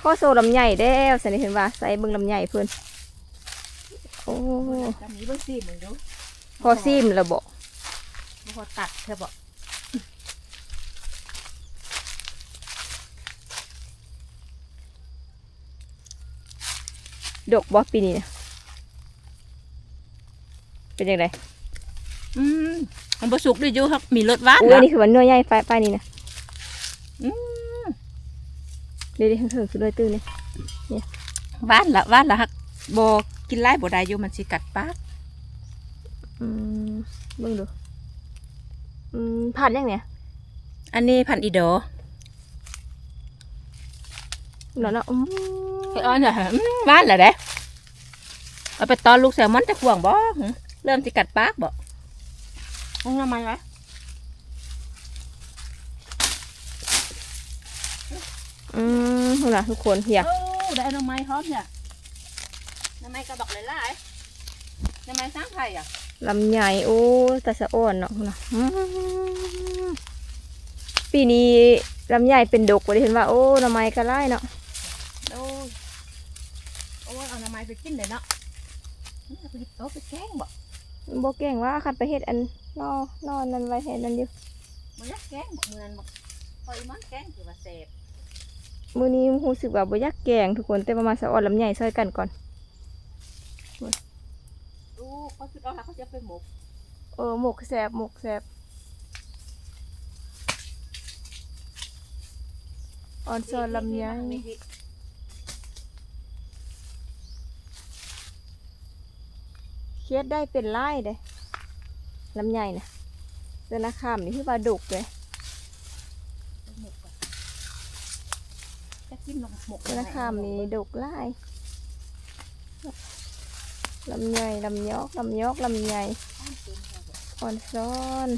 ข้อโซลำใหญ่เด้วสันนิษฐานว่าใส่เบิ่งลำใหญ่เพิ่นโอ้ตอนนี้เบิ่งซีมึงดูพอซิมแล้วบอกบ่พอตัดเธอบอกดกบ่ปีนี้นะเป็นยังไงอืมมันบ่สุกด้วยอยู่ครับ มีรสหวานอุ้ยนะนี่คือมันเนื้อใหญ่ป้ายป้ายนี่นะอืม เดี๋ยวๆเถิงๆคือด้วยตื้อนี่หวานละหวานละฮักบ่กินหลายบ่ได้อยู่มันสิกัดปากอืมเบิ่งดูอืมผ่านยังเนี่ยอันนี้พันธุ์อีโดเนาะเนาะอืมเอ้ยเนี่ยอืมหวานละเด้เอาไปตอนลูกแซลมอนจะห่วงบ่หึเริ่มสิกัดปากบ่เอาทำไมวะอืม เอาล่ะทุกคนอยากโอ้ได้หน่อไม้พร้อมเนี่ยหน่อไม้กระบอกหลายๆหน่อไม้สร้างไผ่อะลำใหญ่โอ้ตาสะอ่อนเนาะนะอืมปีนี้ลำใหญ่เป็นดกกว่าที่เห็นว่า โอ้หน้ำไม้กระไล่เนาะโอ้ยโอ้ยเอาหน่อไม้ไปกินเลยเนาะนี่เอาไปเฮ็ดโต๊ะไปแกงบ่โบเก่งว่าคันไปเฮ็ดอันนอนอนนั่นไว้เฮ็ดนั่นอยู่มันยักแกงบ่เหมือนบ่พออีมันแกงคือว่าแซ่บ มื้อนี้รู้สึกว่าบ่อยากแกงทุกคนแต่ประมาณสะอ่อนลำใหญ่ซอยกันก่อนดูเขาคิดเอาละเขาจะไปหมกเออหมกแซ่บหมกแซ่บอ่อนซอนลำไยเครียดได้เป็นไล่เด้ลำไยนะเสื้อนาคามนี่คือว่าดุกเลย หมกอะ จะกินหมกหมกนาคามนี่ดุกไล่ลำไยลำยอกลำยอกลำไยอ่อนซ้อน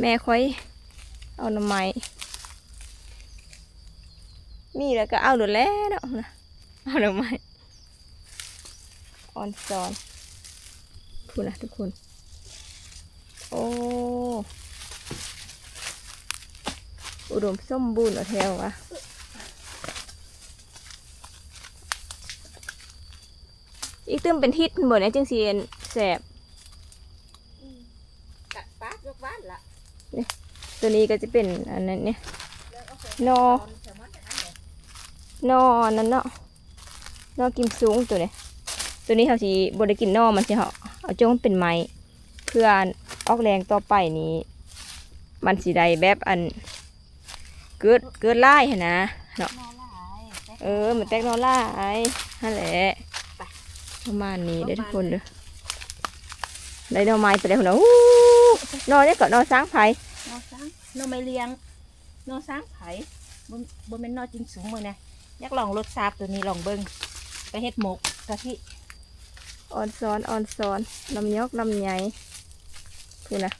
แม่ค่อย เอาหน่อไม้มีแล้วก็เอาหลุดแล้วเนาะนะเอาหน่อไม้ออนซอนคุณนะทุกคน โอ้ อุดมสมบูรณ์เอาแถววะอีกตึมเป็นทิศหมดเนี่ยจึงเสียนแสบกัดปากยกบ้านละตัวนี้ก็จะเป็นอันนั้นเนี่ยแล้วเอาไปนอตอนแซลมอนจากนั้นเลยนอนั่นเนาะนอกิมสูงตัวเนี้ตัวนี้เขาสิบได้กินนอมันสิเหาเอาจงเป็นไม้เพื่อออกแรงต่อไปนี้ มันสิได้แบบอัน เกิดเกิดไล่หั้นนะเนาะนอหลายแต่เออมันแตกนอไล่นั่นแหละประมาณนี้เด้อทุกคนเด้อได้หนอไม้ไปแล้วนะอู้นอเนี่ยก็นอสร้างไผ่นอสร้างนอไม่เลี้ยงนอสร้างไผ่บนบนเป็นนอจริงสูงมือนะอยากลองรสซาบตัวนี้ลองเบิ้งไปเฮ็ดหมกกะทิอ่อนซ้อนอ่อนซ้อนลำยอกลำใหญ่พูดนะ